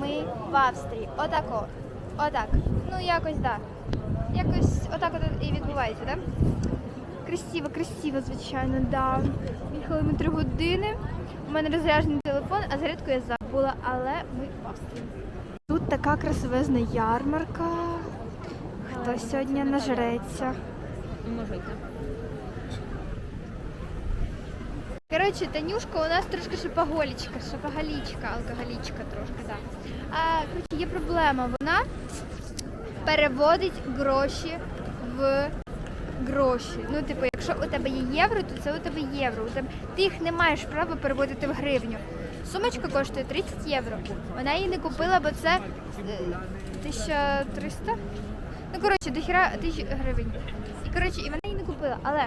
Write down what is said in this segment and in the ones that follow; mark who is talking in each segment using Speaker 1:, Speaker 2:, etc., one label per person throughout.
Speaker 1: Ми в Австрії. Отако. Отак. Ну якось так. Да. Якось отак от і відбувається, так? Да? Красиво, красиво, звичайно, да. Їхали ми три години. У мене розряджений телефон, а зарядку я забула, але ми в Австрії. Тут така красивезна ярмарка. Хто сьогодні нажреться.
Speaker 2: Можете.
Speaker 1: Коротше, Танюшка у нас трошки шопоголічка, шопоголічка, алкоголічка трошки, так. А, коротше, є проблема. Вона переводить гроші в гроші. Ну, типу, якщо у тебе є євро, то це у тебе євро. У тебе... Ти їх не маєш права переводити в гривню. Сумочка коштує 30 євро. Вона її не купила, бо це е, 1300. Ну, коротше, до хіра тисяч гривень. І коротше, і вона її не купила. Але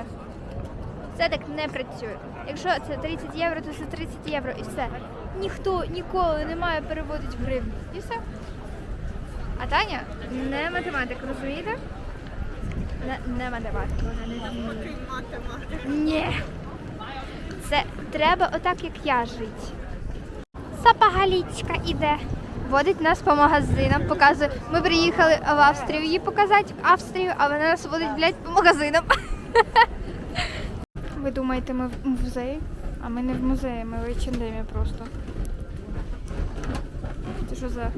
Speaker 1: це так не працює. Якщо це 30 євро, то це 30 євро і все. Ніхто ніколи не має переводити в гривню. І все. А Таня не математик, розумієте? Не, не математик, вона не вміє. Ні. Це треба отак, як я жити. Сапагалічка іде. Водить нас по магазинам, показує. Ми приїхали в Австрію її показати Австрію, а вона нас водить, блядь, по магазинам. Ви думаєте, ми в музеї? А ми не в музеї, ми в H&M просто. Це що за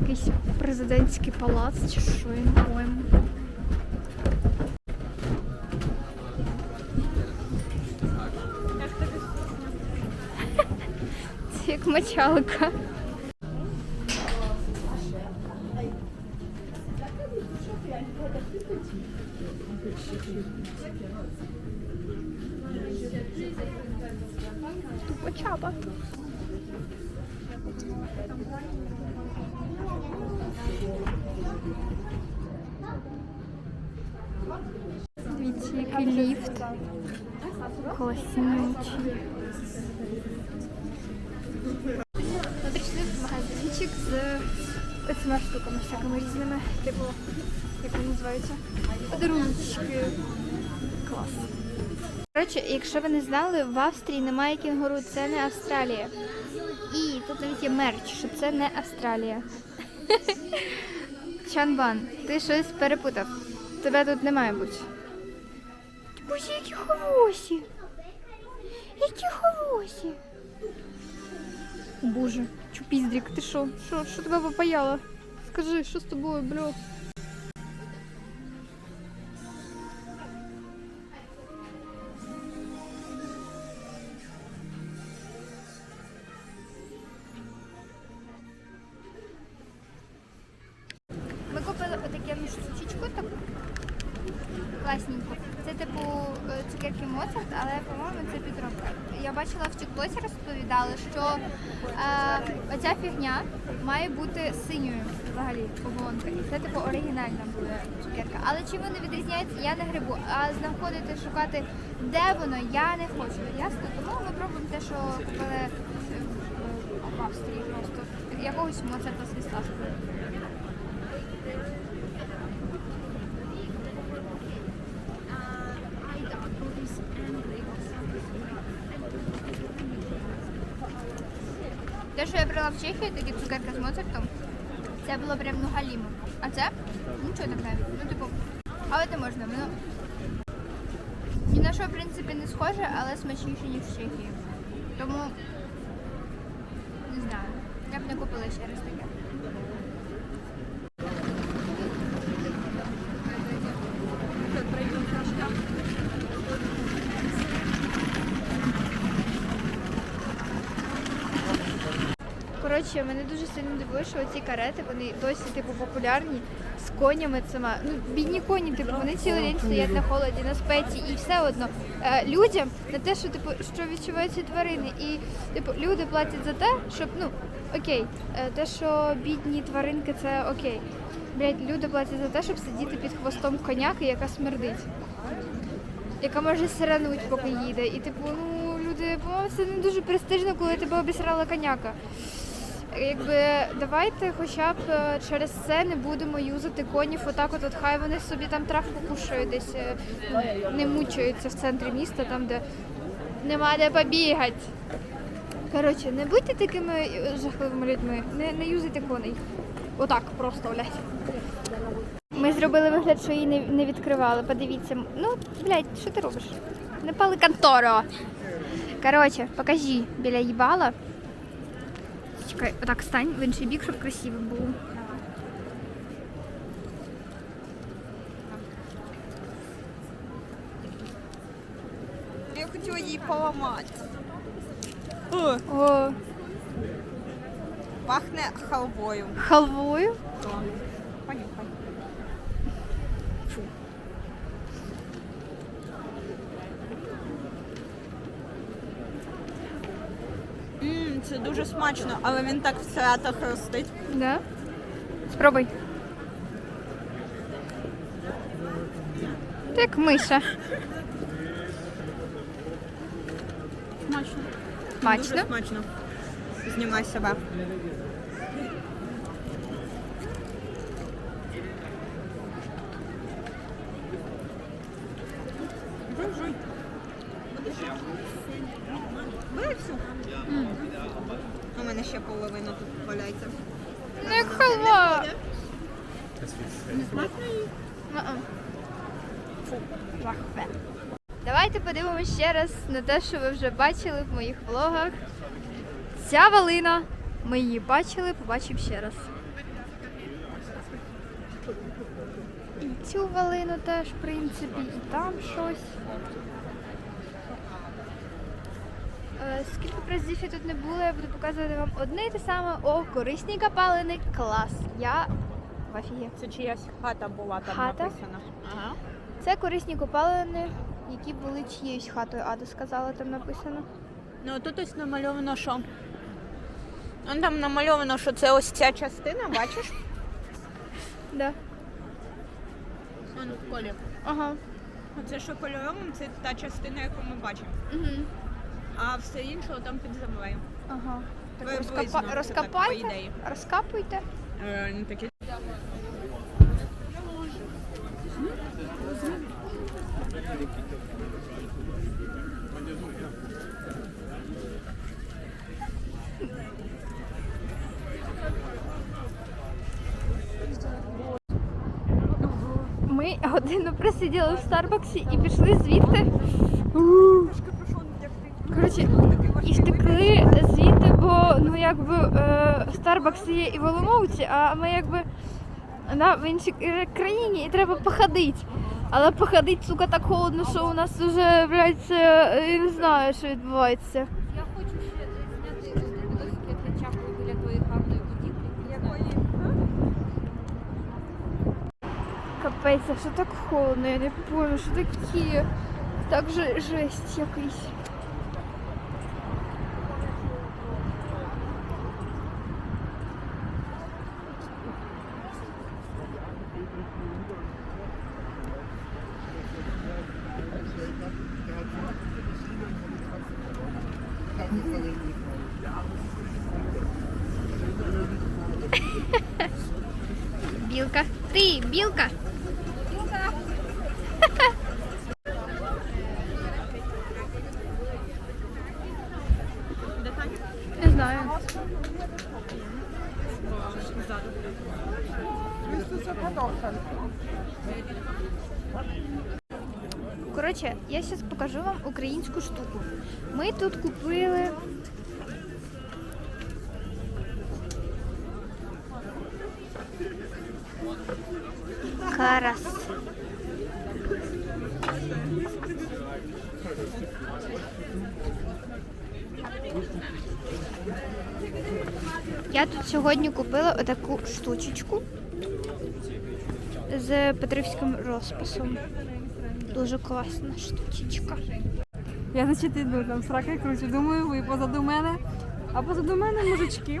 Speaker 1: якийсь президентський палац чи що я не. Це як мочалка. Дивіться, який ліфт. Класнючий. Ми прийшли в магазинчик з оцими штуками всякими різними, типу, як вони називаються? Подарунки. Клас. Коротше, якщо ви не знали, в Австрії немає кінгуру, це не Австралія. Тут навіть є мерч, що це не Австралія. Чанбан, ти щось перепутав. Тебе тут не має бути. Боже, які хороші! Які хороші! Боже, чупіздрік, ти що? Що, тебе попаяло? Скажи, що з тобою, бля? Бачила в Тіктоці розповідали, що е, оця фігня має бути синьою взагалі оболонка. І це типу оригінальна буде цукерка. Але чим вони відрізняються, я не грибу. А знаходити, шукати, де воно, я не хочу. Ясно? Тому ми пробуємо те, що купили е, в Австрії просто. Якогось Моцарта з фісташкою. Те, що я брала в Чехії, такі цукерки з Моцартом, це було прям ну галімо. А це? Нічого таке. Ну, типу, але це можна. Воно ні на що, в принципі, не схоже, але смачніше, ніж в Чехії. Тому не знаю. Я б не купила ще раз таке. Коротше, мене дуже сильно дивує, що ці карети, вони досі типу популярні з конями цими. Ну, бідні коні, типу, вони цілий день стоять на холоді, на спеці, і все одно е, людям на те, що типу, що відчувають ці тварини, і типу люди платять за те, щоб ну окей, е, те, що бідні тваринки, це окей. Блять, люди платять за те, щоб сидіти під хвостом коняки, яка смердить. Яка може сирануть, поки їде. І типу, ну люди, по-моєму, це не дуже престижно, коли тебе обісрала коняка. Якби давайте хоча б е, через це не будемо юзати конів отак от, от хай вони собі там травку кушають десь, е, не мучаються в центрі міста, там де Нема де побігати. Коротше, не будьте такими е, жахливими людьми. Не, не юзайте коней. Отак, просто, блядь. Ми зробили вигляд, що її не, не відкривали. Подивіться. Ну, блядь, що ти робиш? Не пали контору. Коротше, покажи біля їбала. Чекай, отак стань в інший бік, щоб красиво було.
Speaker 2: Я хотіла її поламати.
Speaker 1: О,
Speaker 2: Пахне халвою.
Speaker 1: халвою.
Speaker 2: Понюхай. Це дуже смачно, але він так в цятах ростить.
Speaker 1: Да? Спробуй. Ти як миша.
Speaker 2: Смачно.
Speaker 1: Смачно?
Speaker 2: Дуже смачно. Знімай себе. Бери. У мене ще половина тут валяється.
Speaker 1: Ну як халва.
Speaker 2: Не смачно?
Speaker 1: Фу, жахве. Давайте подивимося ще раз на те, що ви вже бачили в моїх влогах. Ця валина. Ми її бачили, побачимо ще раз. І цю валину теж, в принципі, і там щось. Е, Скільки б разів я тут не була, я буду показувати вам одне і те саме. О, корисні копалини, клас. Я в офігі.
Speaker 2: Це чиясь хата була там
Speaker 1: Хата?
Speaker 2: написано. Ага.
Speaker 1: Це корисні копалини, які були чиєюсь хатою, Ада сказала, там написано.
Speaker 2: Ну тут ось намальовано, що. Он там намальовано, що це ось ця частина, бачиш?
Speaker 1: Да.
Speaker 2: Вон в колі.
Speaker 1: Ага.
Speaker 2: Оце що кольоровим, це та частина, яку ми бачимо.
Speaker 1: Угу.
Speaker 2: А все інше там під землею.
Speaker 1: Ага. Так
Speaker 2: Приблизно,
Speaker 1: розкопа...
Speaker 2: так, по
Speaker 1: розкопайте,
Speaker 2: ідеї.
Speaker 1: розкапуйте.
Speaker 2: Е, не такі.
Speaker 1: Ми годину просиділи в Старбаксі і пішли звідти. Коротше, і втекли звідти, бо ну якби е, Старбакс є і в Оломовці, а ми якби на, в іншій країні і треба походити. Але походити, сука, так холодно, що у нас вже, блядь, е, я не знаю, що відбувається.
Speaker 3: Я хочу ще зняти відосик, як я чапаю біля твоєї гарної будівлі.
Speaker 2: Якої?
Speaker 1: Капець, а що так холодно, я не пам'ятаю, що таке. Так же жесть якийсь. Білка. Ти, білка.
Speaker 2: Де
Speaker 1: Не знаю. Коротше, я зараз покажу вам українську штуку. Ми тут купили. Я тут сьогодні купила отаку штучечку з петрівським розписом. Дуже класна штучечка.
Speaker 3: Я значить іду там сраки кручу. Думаю, ви позаду мене. А позаду мене мужички.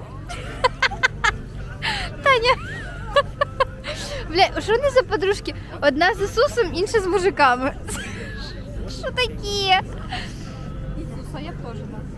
Speaker 1: Таня. Бля, що вони за подружки? Одна з Ісусом, інша з мужиками. Що таке?
Speaker 3: Ісуса, я теж. да.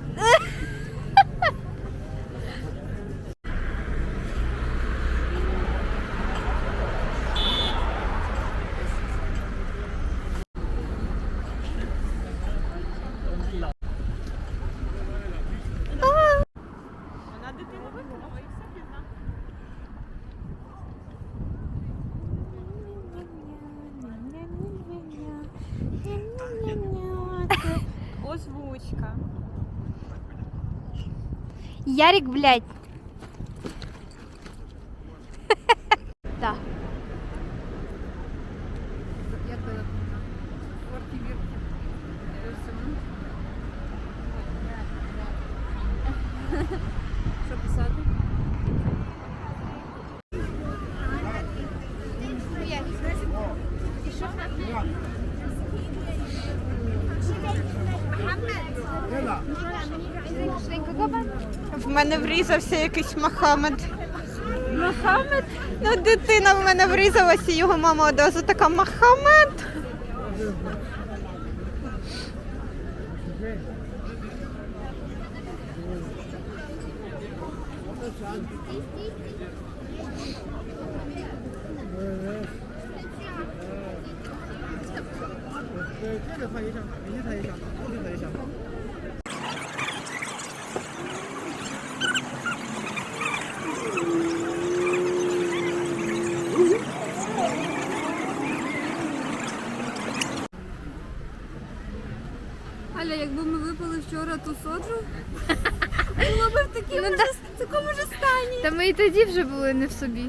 Speaker 1: Ярик, блядь. Да.
Speaker 3: Я тебе Орки вірки. Що писати?
Speaker 2: В мене врізався якийсь Мохамед. Мохамед? Ну, дитина в мене врізалася, і його мама одразу така Мохамед.
Speaker 3: Вчора ту соджу, було б в такому,
Speaker 1: Ну,
Speaker 3: ж, в такому ж стані.
Speaker 1: Та ми і тоді вже були не в собі.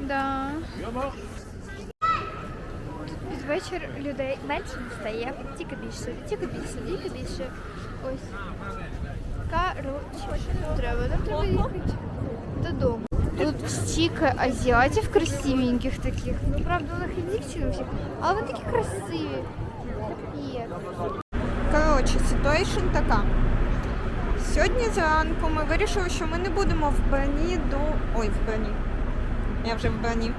Speaker 1: Да. Тут під вечір людей менше не стає, тільки більше, тільки більше, тільки більше. Ось. Коротше, треба, нам треба їхати додому. Тут стільки азіатів красивеньких таких. Ну, правда, у них і дівчини всі, але вони такі красиві.
Speaker 2: Коротше, ситуейшн така. Сьогодні зранку ми вирішили, що ми не будемо в Броні до. Ой, в Броні. Я вже в Броні.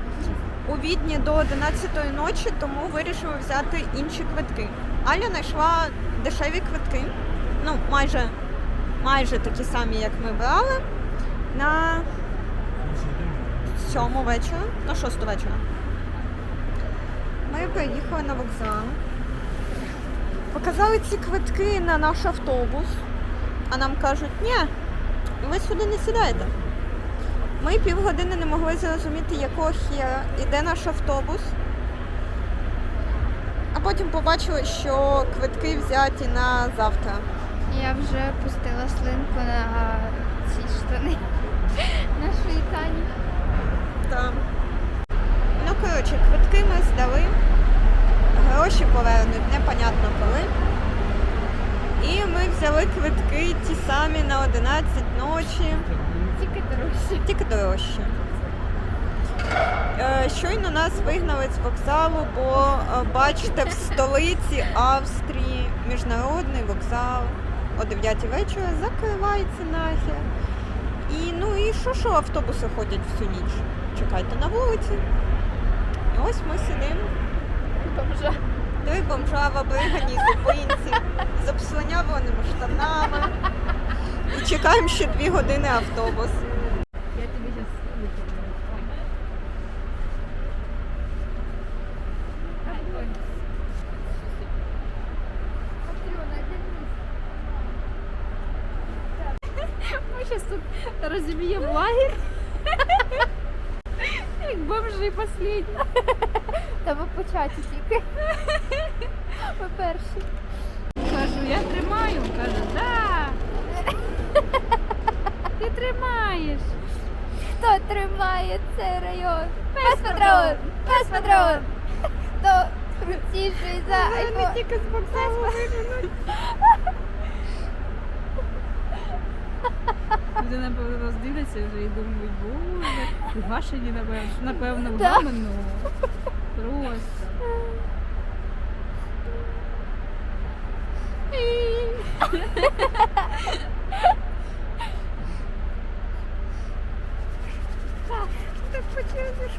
Speaker 2: У Відні до 11 ночі, тому вирішили взяти інші квитки. Аля знайшла дешеві квитки. Ну, майже, майже такі самі, як ми брали. На 7 вечора, на 6 вечора. Ми приїхали на вокзал. Показали ці квитки на наш автобус, а нам кажуть, ні, ви сюди не сідаєте. Ми півгодини не могли зрозуміти, якого хіра іде наш автобус. А потім побачили, що квитки взяті на завтра.
Speaker 1: Я вже пустила слинку на ці штани нашої Тані.
Speaker 2: Та. Ну, коротше, квитки ми здали, гроші повернуть, непонятно коли. І ми взяли квитки ті самі на 11 ночі.
Speaker 1: Тільки дорожче.
Speaker 2: тільки дорожче. Е, Щойно нас вигнали з вокзалу, бо е, бачите, в столиці Австрії міжнародний вокзал о 9 вечора закривається нахер. І ну і що, що автобуси ходять всю ніч? Чекайте на вулиці. І ось ми сидимо.
Speaker 1: Бомжа.
Speaker 2: Три бомжа в облиганій зупинці з обслонявленими штанами. І чекаємо ще дві години автобус.
Speaker 3: Я тобі зараз виправлю. Ми зараз тут розіб'ємо лагерь. Як бомжи последні.
Speaker 1: Та ви початі тільки. Ви перші.
Speaker 3: Кажу, я тримаю. Каже, да. Ти тримаєш.
Speaker 1: Хто тримає цей район? Пес патрон! Пес патрон! Хто крутіший за айфон?
Speaker 2: тільки з вокзалу виженуть.
Speaker 3: Люди, напевно, роздивляться вже і думають, боже, гашені, напевно, напевно,
Speaker 1: Да.
Speaker 3: вдома, ну, просто.
Speaker 1: Так почали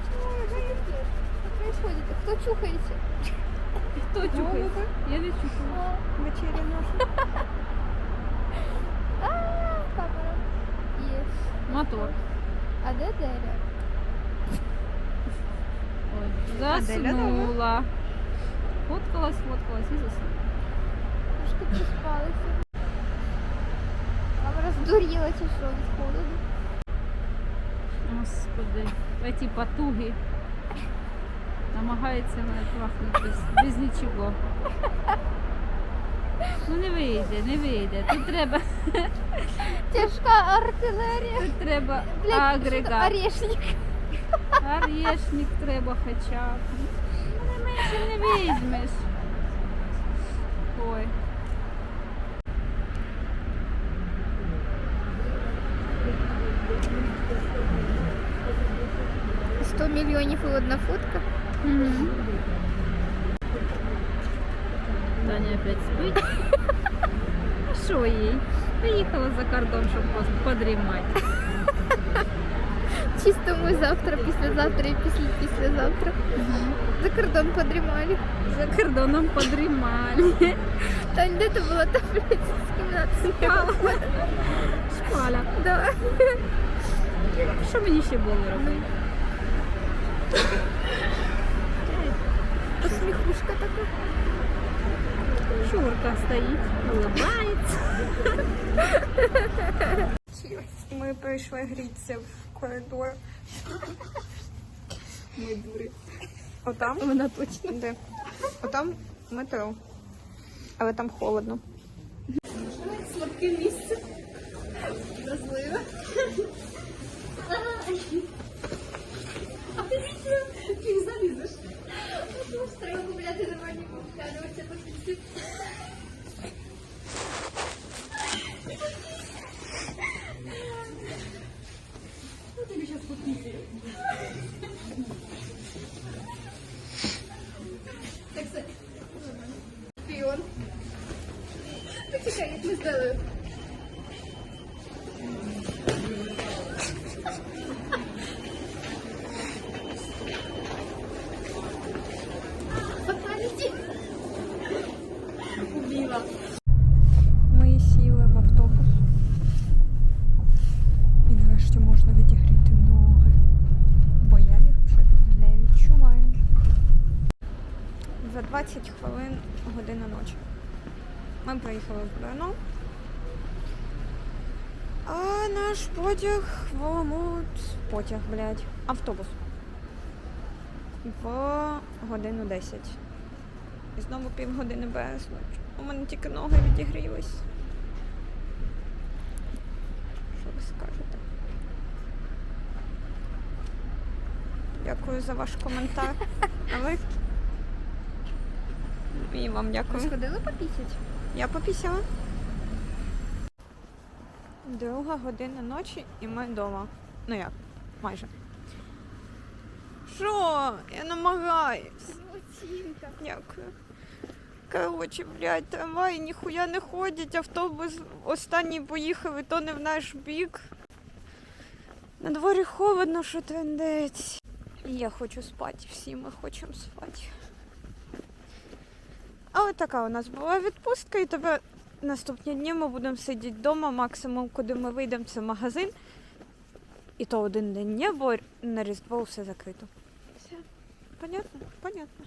Speaker 1: Що происходит? Хто чухається?
Speaker 3: Хто чухає? Я не чухаю.
Speaker 2: Вечеря наша.
Speaker 1: А, камера. Є.
Speaker 3: Мотор.
Speaker 1: А де Деля?
Speaker 3: Ой,
Speaker 2: Деля
Speaker 3: заснула. Фоткалась, фоткалась і заснула.
Speaker 1: Трошки приспалася. Камера здуріла чи що від холоду?
Speaker 3: Господи, эти потуги. Намагається мене трахнути без, нічого. Ну не вийде, не вийде. Тут треба,
Speaker 1: Тяжка артилерія.
Speaker 3: тут треба агрегат.
Speaker 1: Орешник.
Speaker 3: Орешник треба хоча б. Ну, не менше не візьмеш. Ой.
Speaker 1: одна фотка.
Speaker 3: Мгм. Таня опять спить. А Що їй? Поїхала за кордон, щоб пос- подрімати.
Speaker 1: Чисто ми завтра, післязавтра і після післязавтра. За кордон подрімали.
Speaker 3: За кордоном подрімали.
Speaker 1: Тань, де ти була та блядь, з кімнати спала?
Speaker 3: Спаля.
Speaker 1: Да.
Speaker 3: Що мені ще було робити?
Speaker 1: Посміхушка така.
Speaker 3: Чурка стоїть, улыбається.
Speaker 2: Ми прийшли грітися в коридор.
Speaker 3: Ми дури.
Speaker 2: Отам?
Speaker 3: Вона точно.
Speaker 2: Де? Отам метро. Але там холодно.
Speaker 1: Треба Ми
Speaker 2: сіли в автобус. І нарешті можна відігріти ноги. Бо я їх вже не відчуваю. За 20 хвилин година ночі. Ми приїхали в Брно. А наш потяг в Оламут. Потяг, блядь. Автобус. В годину 10. І знову півгодини без ночі. У мене тільки ноги відігрілись. Що ви скажете? Дякую за ваш коментар. А ви? І вам
Speaker 1: Ви
Speaker 2: дякую.
Speaker 1: сходили попісять?
Speaker 2: Я попісяла. Друга година ночі і ми вдома. Ну як? Майже. Що? Я намагаюсь.
Speaker 1: Оцінка.
Speaker 2: Дякую. Коротше, блядь, трамваї ніхуя не ходять, автобус останній поїхав, і то не в наш бік. На дворі холодно, що трендець. Я хочу спати, всі ми хочемо спати. Але така у нас була відпустка, і тепер наступні дні ми будемо сидіти вдома, максимум, куди ми вийдемо, це магазин. І то один день не, бо на Різдво все закрито.
Speaker 1: Все.
Speaker 2: Понятно? Понятно.